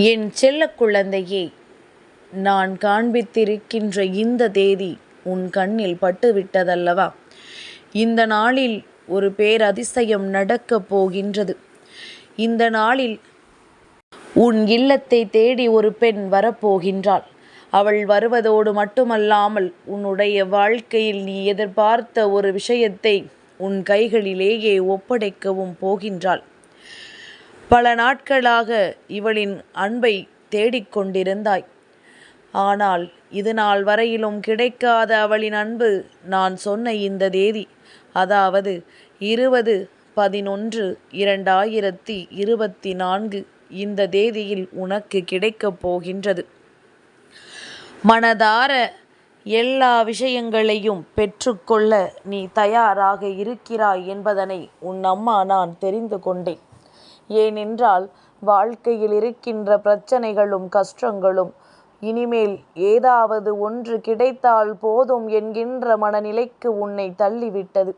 என் செல்ல குழந்தையே நான் காண்பித்திருக்கின்ற இந்த தேதி உன் கண்ணில் பட்டுவிட்டதல்லவா? இந்த நாளில் ஒரு பேரதிசயம் நடக்கப் போகின்றது. இந்த நாளில் உன் இல்லத்தை தேடி ஒரு பெண் வரப்போகின்றாள். அவள் வருவதோடு மட்டுமல்லாமல் உன்னுடைய வாழ்க்கையில் நீ எதிர்பார்த்த ஒரு விஷயத்தை உன் கைகளிலேயே ஒப்படைக்கவும் போகின்றாள். பல நாட்களாக இவளின் அன்பை தேடிக்கொண்டிருந்தாய். ஆனால் இது நாள் வரையிலும் கிடைக்காத அவளின் அன்பு நான் சொன்ன இந்த தேதி அதாவது இருபது பதினொன்று இரண்டாயிரத்தி இருபத்தி நான்கு இந்த தேதியில் உனக்கு கிடைக்கப் போகின்றது. மனதார எல்லா விஷயங்களையும் பெற்றுக்கொள்ள நீ தயாராக இருக்கிறாய் என்பதனை உன் அம்மா நான் தெரிந்து கொண்டேன். ஏனென்றால் வாழ்க்கையில் இருக்கின்ற பிரச்சனைகளும் கஷ்டங்களும் இனிமேல் ஏதாவது ஒன்று கிடைத்தால் போதும் என்கின்ற மனநிலைக்கு உன்னை தள்ளிவிட்டது.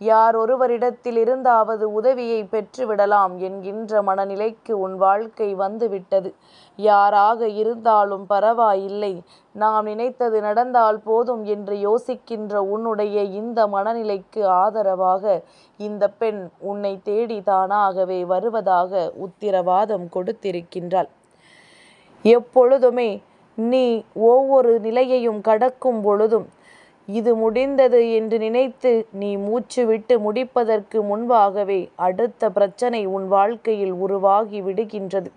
யார் ஒருவரிடத்தில் இருந்தாவது உதவியை பெற்றுவிடலாம் என்கின்ற மனநிலைக்கு உன் வாழ்க்கை வந்துவிட்டது. யாராக இருந்தாலும் பரவாயில்லை. நாம் நினைத்தது நடந்தால் போதும் என்று யோசிக்கின்ற உன்னுடைய இந்த மனநிலைக்கு ஆதரவாக இந்த பெண் உன்னை தேடி தானாகவே வருவதாக உத்திரவாதம் கொடுத்திருக்கின்றாள். எப்பொழுதுமே நீ ஒவ்வொரு நிலையையும் கடக்கும் பொழுதும் இது முடிந்தது என்று நினைத்து நீ மூச்சு விட்டு முடிப்பதற்கு முன்பாகவே அடுத்த பிரச்சனை உன் வாழ்க்கையில் உருவாகி விடுகின்றது.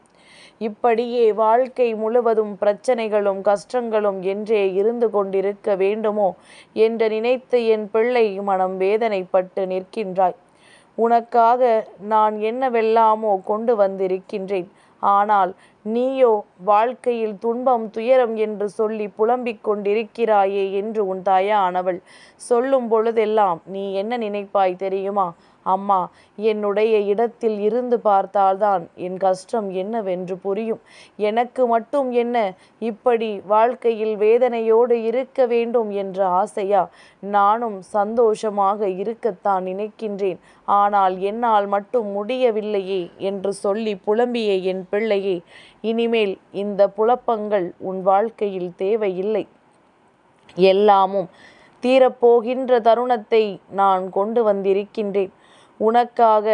இப்படியே வாழ்க்கை முழுவதும் பிரச்சனைகளும் கஷ்டங்களும் என்றே இருந்து கொண்டிருக்க வேண்டுமோ என்று நினைத்து என் பிள்ளை மனம் வேதனைப்பட்டு நிற்கின்றாய். உனக்காக நான் என்னவெல்லாமோ கொண்டு வந்திருக்கின்றேன். ஆனால் நீயோ வாழ்க்கையில் துன்பம் துயரம் என்று சொல்லி புலம்பிக் கொண்டிருக்கிறாயே என்று உன் தாயானவள் சொல்லும் பொழுதெல்லாம் நீ என்ன நினைப்பாய் தெரியுமா? அம்மா என்னுடைய இடத்தில் இருந்து பார்த்தால்தான் என் கஷ்டம் என்னவென்று புரியும். எனக்கு மட்டும் என்ன? இப்படி வாழ்க்கையில் வேதனையோடு இருக்க வேண்டும் என்ற ஆசையா? நானும் சந்தோஷமாக இருக்கத்தான் நினைக்கின்றேன். ஆனால் என்னால் மட்டும் முடியவில்லையே என்று சொல்லி புலம்பிய என் பிள்ளையே இனிமேல் இந்த புலப்பங்கள் உன் வாழ்க்கையில் தேவையில்லை. எல்லாமும் தீரப்போகின்ற தருணத்தை நான் கொண்டு வந்திருக்கின்றேன். உனக்காக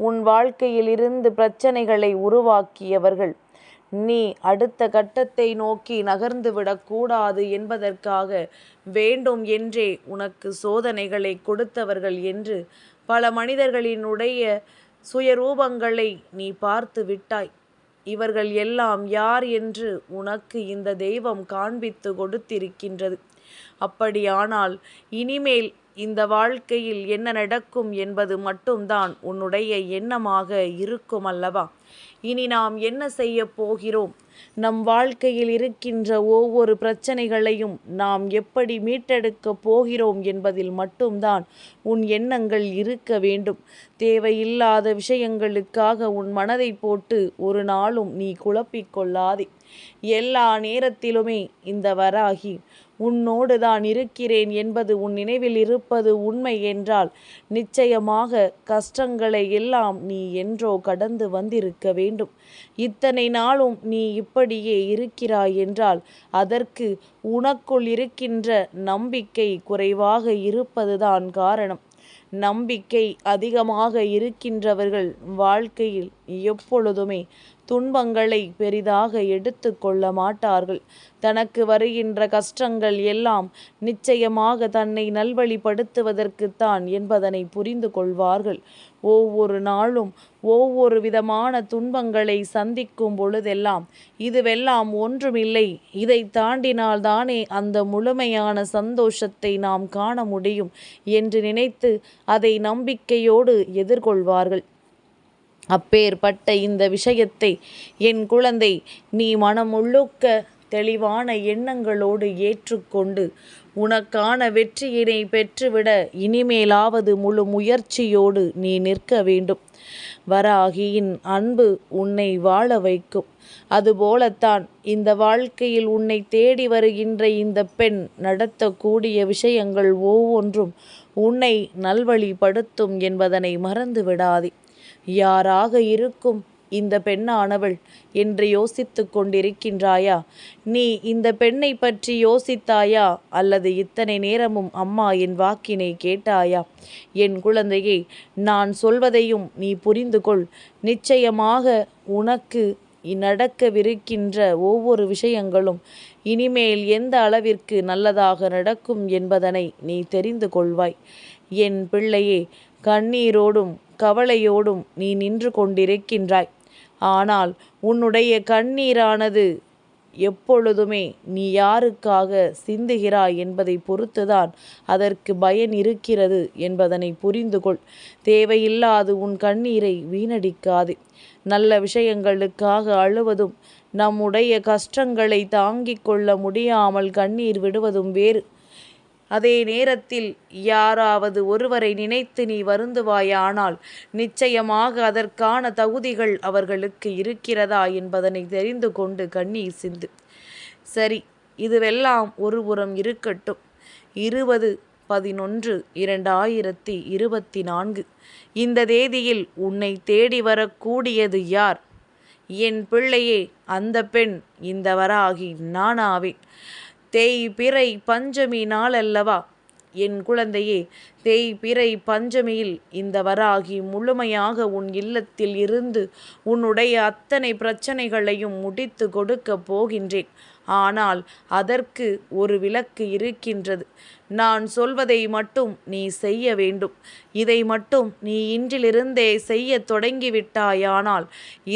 உன் வாழ்க்கையிலிருந்து பிரச்சனைகளை உருவாக்கியவர்கள். நீ அடுத்த கட்டத்தை நோக்கி நகர்ந்து விடக்கூடாது என்பதற்காக வேண்டும் என்றே உனக்கு சோதனைகளை கொடுத்தவர்கள் என்று பல மனிதர்களினுடைய சுயரூபங்களை நீ பார்த்து விட்டாய். இவர்கள் எல்லாம் யார் என்று உனக்கு இந்த தெய்வம் காண்பித்து கொடுத்திருக்கின்றது. அப்படியானால் இனிமேல் இந்த வாழ்க்கையில் என்ன நடக்கும் என்பது மட்டும்தான் உன்னுடைய எண்ணமாக இருக்கும் அல்லவா? இனி நாம் என்ன செய்ய போகிறோம்? நம் வாழ்க்கையில் இருக்கின்ற ஒவ்வொரு பிரச்சனைகளையும் நாம் எப்படி மீட்டெடுக்கப் போகிறோம் என்பதில் மட்டும்தான் உன் எண்ணங்கள் இருக்க வேண்டும். தேவையில்லாத விஷயங்களுக்காக உன் மனதை போட்டு ஒரு நாளும் நீ குழப்பிக்கொள்ளாதே எல்லா நேரத்திலுமே இந்த வராகி உன்னோடு தான் இருக்கிறேன் என்பது உன் நினைவில் இருப்பது உண்மை என்றால் நிச்சயமாக கஷ்டங்களை எல்லாம் நீ என்றோ கடந்து வந்திருக்க வேண்டும். இத்தனை நாளும் நீ இப்படியே இருக்கிறாய் என்றால் அதற்கு உனக்குள் இருக்கின்ற நம்பிக்கை குறைவாக இருப்பதுதான் காரணம். நம்பிக்கை அதிகமாக இருக்கின்றவர்கள் வாழ்க்கையில் எப்பொழுதுமே துன்பங்களை பெரிதாக எடுத்து கொள்ள மாட்டார்கள். தனக்கு வருகின்ற கஷ்டங்கள் எல்லாம் நிச்சயமாக தன்னை நல்வழிப்படுத்துவதற்குத்தான் என்பதனை புரிந்து கொள்வார்கள். ஒவ்வொரு நாளும் ஒவ்வொரு விதமான துன்பங்களை சந்திக்கும் பொழுதெல்லாம் இதுவெல்லாம் ஒன்றுமில்லை. இதை தாண்டினால் தானே அந்த முழுமையான சந்தோஷத்தை நாம் காண முடியும் என்று நினைத்து அதை நம்பிக்கையோடு எதிர்கொள்வார்கள். அப்பேற்பட்ட இந்த விஷயத்தை என் குழந்தை நீ மனமுழுக்க தெளிவான எண்ணங்களோடு ஏற்றுக்கொண்டு உனக்கான வெற்றியினை பெற்றுவிட இனிமேலாவது முழு முயற்சியோடு நீ நிற்க வேண்டும். வராகியின் அன்பு உன்னை வாழ வைக்கும். அதுபோலத்தான் இந்த வாழ்க்கையில் உன்னை தேடி வருகின்ற இந்த பெண் நடத்தக்கூடிய விஷயங்கள் ஒவ்வொன்றும் உன்னை நல்வழிப்படுத்தும் என்பதனை மறந்து விடாதே யாராக இருக்கும் இந்த பெண்ணானவள் என்று யோசித்து கொண்டிருக்கின்றாயா? நீ இந்த பெண்ணை பற்றி யோசித்தாயா? அல்லது இத்தனை நேரமும் அம்மா என் வாக்கினை கேட்டாயா? என் குழந்தையே நான் சொல்வதையும் நீ புரிந்து கொள் நிச்சயமாக உனக்கு நடக்கவிருக்கின்ற ஒவ்வொரு விஷயங்களும் இனிமேல் எந்த அளவிற்கு நல்லதாக நடக்கும் என்பதனை நீ தெரிந்து கொள்வாய் என் பிள்ளையே கண்ணீரோடும் கவலையோடும் நீ நின்று கொண்டிருக்கின்றாய். ஆனால் உன்னுடைய கண்ணீரானது எப்பொழுதுமே நீ யாருக்காக சிந்துகிறாய் என்பதை பொறுத்துதான் அதற்கு பயன் இருக்கிறது என்பதனை புரிந்து கொள் தேவையில்லாது உன் கண்ணீரை வீணடிக்காதே. நல்ல விஷயங்களுக்காக அழுவதும் நம்முடைய கஷ்டங்களை தாங்கிக் கொள்ள முடியாமல் கண்ணீர் விடுவதும் வேறு. அதே நேரத்தில் யாராவது ஒருவரை நினைத்து நீ வருந்துவாயானால் நிச்சயமாக அதற்கான தகுதிகள் அவர்களுக்கு இருக்கிறதா என்பதனை தெரிந்து கொண்டு கண்ணீர் சிந்து. சரி இதுவெல்லாம் ஒருபுறம் இருக்கட்டும். இருபது பதினொன்று இரண்டாயிரத்தி இருபத்தி நான்கு. இந்த தேதியில் உன்னை தேடி வரக்கூடியது யார்? என் பிள்ளையே அந்த பெண் இந்த வராகி நானாவேன். தேய்பிறை பஞ்சமி நாளல்லவா? என் குழந்தையே தேய்பிறை பஞ்சமியில் இந்த வராகி முழுமையாக உன் இல்லத்தில் இருந்து உன்னுடைய அத்தனை பிரச்சனைகளையும் முடித்து கொடுக்க போகின்றேன். ஆனால் அதற்கு ஒரு விலக்கு இருக்கின்றது. நான் சொல்வதை மட்டும் நீ செய்ய வேண்டும். இதை மட்டும் நீ இன்றிலிருந்தே செய்ய தொடங்கிவிட்டாயானால்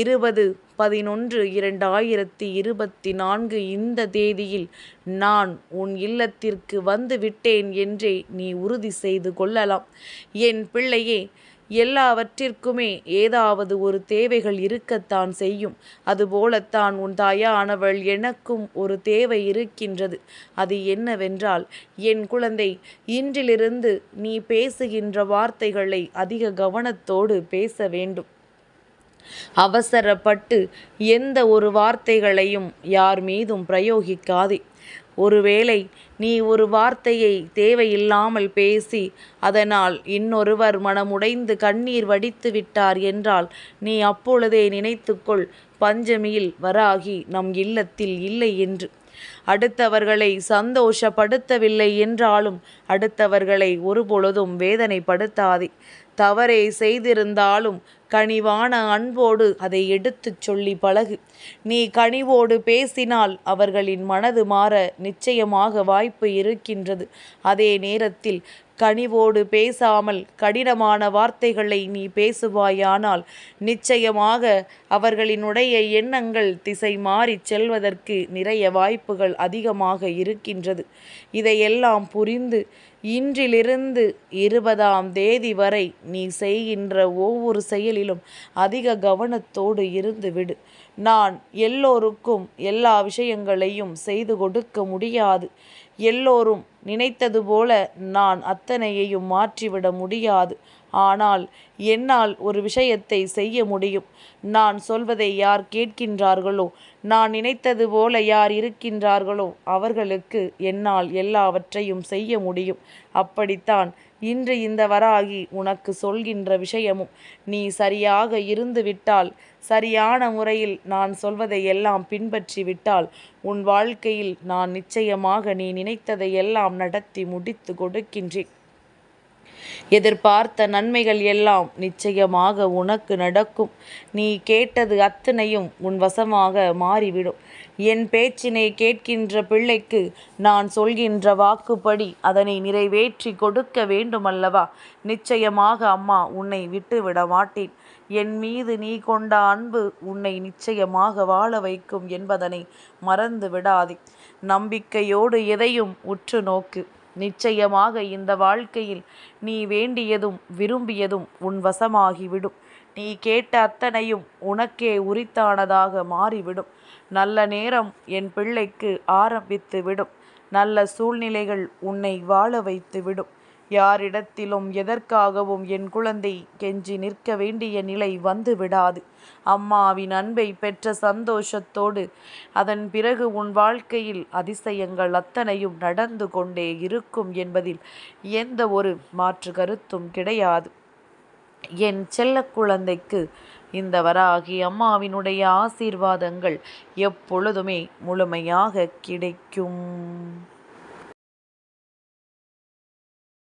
இருபது பதினொன்று இரண்டாயிரத்தி இருபத்தி நான்கு இந்த தேதியில் நான் உன் இல்லத்திற்கு வந்து விட்டேன் என்றே நீ உறுதி செய்து கொள்ளலாம். என் பிள்ளையே எல்லாவற்றிற்குமே ஏதாவது ஒரு தேவைகள் இருக்கத்தான் செய்யும். அதுபோலத்தான் உன் தாயானவள் எனக்கும் ஒரு தேவை இருக்கின்றது. அது என்னவென்றால் என் குழந்தை இன்றிலிருந்து நீ பேசுகின்ற வார்த்தைகளை அதிக கவனத்தோடு பேச வேண்டும். அவசரப்பட்டு எந்த ஒரு வார்த்தைகளையும் யார் மீதும் பிரயோகிக்காதே. ஒருவேளை நீ ஒரு வார்த்தையை தேவையில்லாமல் பேசி அதனால் இன்னொருவர் மனமுடைந்து கண்ணீர் வடித்து விட்டார் என்றால் நீ அப்பொழுதே நினைத்துக்கொள் பஞ்சமியில் வராகி நம் இல்லத்தில் இல்லை என்று. அடுத்தவர்களை சந்தோஷப்படுத்தவில்லை என்றாலும் அடுத்தவர்களை ஒருபொழுதும் வேதனைப்படுத்தாதே. தவறே செய்திருந்தாலும் கனிவான அன்போடு அதை எடுத்துச் சொல்லி பழகு. நீ கனிவோடு பேசினால் அவர்களின் மனது மாற நிச்சயமாக வாய்ப்பு இருக்கின்றது. அதே நேரத்தில் கனிவோடு பேசாமல் கடினமான வார்த்தைகளை நீ பேசுவாயானால் நிச்சயமாக அவர்களினுடைய எண்ணங்கள் திசை மாறிச் செல்வதற்கு நிறைய வாய்ப்புகள் அதிகமாக இருக்கின்றது. இதையெல்லாம் புரிந்து இன்றிலிருந்து இருபதாம் தேதி வரை நீ செய்கின்ற ஒவ்வொரு செயலிலும் அதிக கவனத்தோடு இருந்து விடு. நான் எல்லோருக்கும் எல்லா விஷயங்களையும் செய்து கொடுக்க முடியாது. எல்லோரும் நினைத்தது போல நான் அத்தனையையும் மாற்றிவிட முடியாது. ஆனால் என்னால் ஒரு விஷயத்தை செய்ய முடியும். நான் சொல்வதை யார் கேட்கின்றார்களோ நான் நினைத்தது போல யார் இருக்கின்றார்களோ அவர்களுக்கு என்னால் எல்லாவற்றையும் செய்ய முடியும். அப்படித்தான் இன்று இந்த வராகி உனக்கு சொல்கின்ற விஷயமும். நீ சரியாக இருந்து விட்டால் சரியான முறையில் நான் சொல்வதை எல்லாம் பின்பற்றி விட்டால் உன் வாழ்க்கையில் நான் நிச்சயமாக நீ நினைத்ததை எல்லாம் நடத்தி முடித்து கொடுக்கின்றேன். எதிர்பார்த்த நன்மைகள் எல்லாம் நிச்சயமாக உனக்கு நடக்கும். நீ கேட்டது அத்தனையும் உன் வசமாக மாறிவிடும். என் பேச்சினை கேட்கின்ற பிள்ளைக்கு நான் சொல்கின்ற வாக்குப்படி அதனை நிறைவேற்றி கொடுக்க வேண்டுமல்லவா? நிச்சயமாக அம்மா உன்னை விட்டு விட மாட்டேன். என் மீது நீ கொண்ட அன்பு உன்னை நிச்சயமாக வாழ வைக்கும் என்பதனை மறந்து விடாதே நம்பிக்கையோடு எதையும் உற்று நோக்கு. நிச்சயமாக இந்த வாழ்க்கையில் நீ வேண்டியதும் விரும்பியதும் உன் வசமாகிவிடும். நீ கேட்ட அத்தனையும் உனக்கே உரித்தானதாக மாறிவிடும். நல்ல நேரம் என் பிள்ளைக்கு ஆரம்பித்து விடும் நல்ல சூழ்நிலைகள் உன்னை வாழ வைத்து விடும் யாரிடத்திலும் எதற்காகவும் என் குழந்தை கெஞ்சி நிற்க வேண்டிய நிலை வந்து விடாது அம்மாவின் அன்பை பெற்ற சந்தோஷத்தோடு அதன் பிறகு உன் வாழ்க்கையில் அதிசயங்கள் அத்தனையும் நடந்து கொண்டே இருக்கும் என்பதில் எந்த ஒரு மாற்று கருத்தும் கிடையாது. என் செல்ல குழந்தைக்கு இந்த வராகி அம்மாவினுடைய ஆசீர்வாதங்கள் எப்பொழுதுமே முழுமையாக கிடைக்கும்.